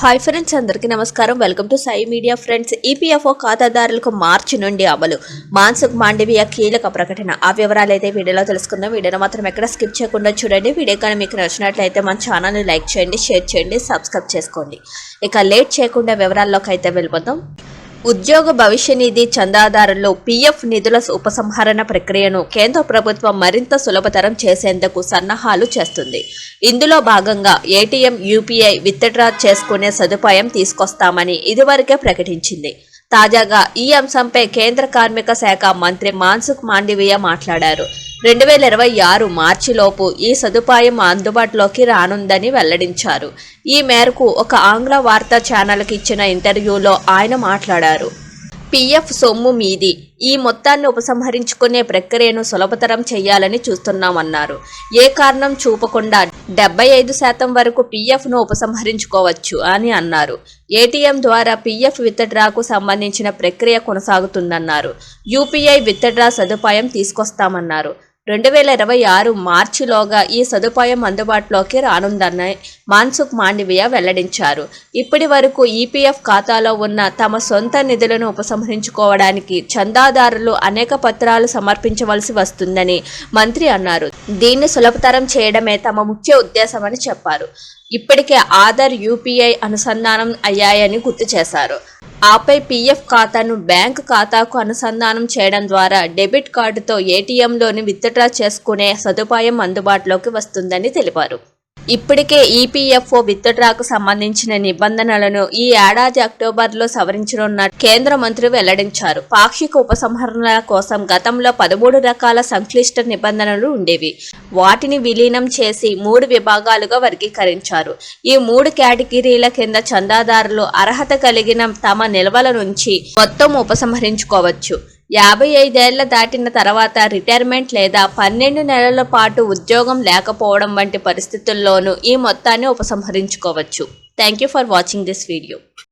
Hi friends అందరికీ నమస్కారం. Welcome to Sai media friends. EPFO ఖాతాదారులకు మార్చి నుండి అమలు. మాన్సుక్ మాండవియ కీలక ప్రకటన. ఆ వివరాలు అయితే వీడియోలో తెలుసుకుందాం. వీడియోను మాత్రం ఎక్కడ స్కిప్ చేయకుండా చూడండి. వీడియో కానీ మీకు నచ్చినట్లయితే మన ఛానల్ని లైక్ చేయండి షేర్ చేయండి సబ్స్క్రైబ్ చేసుకోండి. ఇక లేట్ చేయకుండా వివరాల్లోకి అయితే వెళ్ళిపోతాం. ఉద్యోగ భవిష్య నిధి చందాదారులు పీఎఫ్ నిధుల ఉపసంహరణ ప్రక్రియను కేంద్ర ప్రభుత్వం మరింత సులభతరం చేసేందుకు సన్నాహాలు చేస్తుంది. ఇందులో భాగంగా ఏటీఎం యూపీఐ విత్డ్రా చేసుకునే సదుపాయం తీసుకొస్తామని ఇదివరకే ప్రకటించింది. తాజాగా ఈ అంశంపై కేంద్ర కార్మిక శాఖ మంత్రి మాన్సుఖ్ మాండవీయ మాట్లాడారు. రెండు వేల ఇరవై ఆరు మార్చిలోపు ఈ సదుపాయం అందుబాటులోకి రానుందని వెల్లడించారు. ఈ మేరకు ఒక ఆంగ్ల వార్తా ఛానల్కి ఇచ్చిన ఇంటర్వ్యూలో ఆయన మాట్లాడారు. పిఎఫ్ సొమ్ము మీది. ఈ మొత్తాన్ని ఉపసంహరించుకునే ప్రక్రియను సులభతరం చేయాలని చూస్తున్నామన్నారు. ఏ కారణం చూపకుండా డెబ్బై ఐదు శాతం వరకు పిఎఫ్ను ఉపసంహరించుకోవచ్చు అని అన్నారు. ఏటీఎం ద్వారా పిఎఫ్ విత్డ్రాకు సంబంధించిన ప్రక్రియ కొనసాగుతుందన్నారు. యూపీఐ విత్డ్రా సదుపాయం తీసుకొస్తామన్నారు. రెండు వేల ఇరవై ఆరు మార్చిలోగా ఈ సదుపాయం అందుబాటులోకి రానుందని మాన్సుఖ్ మాండవియ వెల్లడించారు. ఇప్పటి వరకు ఈపీఎఫ్ ఖాతాలో ఉన్న తమ సొంత నిధులను ఉపసంహరించుకోవడానికి చందాదారులు అనేక పత్రాలు సమర్పించవలసి వస్తుందని మంత్రి అన్నారు. దీన్ని సులభతరం చేయడమే తమ ముఖ్య ఉద్దేశమని చెప్పారు. ఇప్పటికే ఆధార్ యూపీఐ అనుసంధానం అయ్యాయని గుర్తు చేశారు. ఆపై పీఎఫ్ ఖాతాను బ్యాంకు ఖాతాకు అనుసంధానం చేయడం ద్వారా డెబిట్ కార్డుతో ఏటీఎంలోని విత్డ్రా చేసుకునే సదుపాయం అందుబాటులోకి వస్తుందని తెలిపారు. ఇప్పటికే ఈపీఎఫ్ఓ విత్డ్రాకు సంబంధించిన నిబంధనలను ఈ ఏడాది అక్టోబర్లో సవరించనున్న కేంద్ర మంత్రి వెల్లడించారు. పాక్షిక ఉపసంహరణల కోసం గతంలో పదమూడు రకాల సంక్లిష్ట నిబంధనలు ఉండేవి. వాటిని విలీనం చేసి మూడు విభాగాలుగా వర్గీకరించారు. ఈ మూడు కేటగిరీల కింద చందాదారులు అర్హత కలిగిన తమ నిల్వల నుంచి మొత్తం ఉపసంహరించుకోవచ్చు. యాభై ఐదేళ్ళ దాటిన తర్వాత రిటైర్మెంట్ లేదా పన్నెండు నెలల పాటు ఉద్యోగం లేకపోవడం వంటి పరిస్థితుల్లోనూ ఈ మొత్తాన్ని ఉపసంహరించుకోవచ్చు. Thank you for watching this video.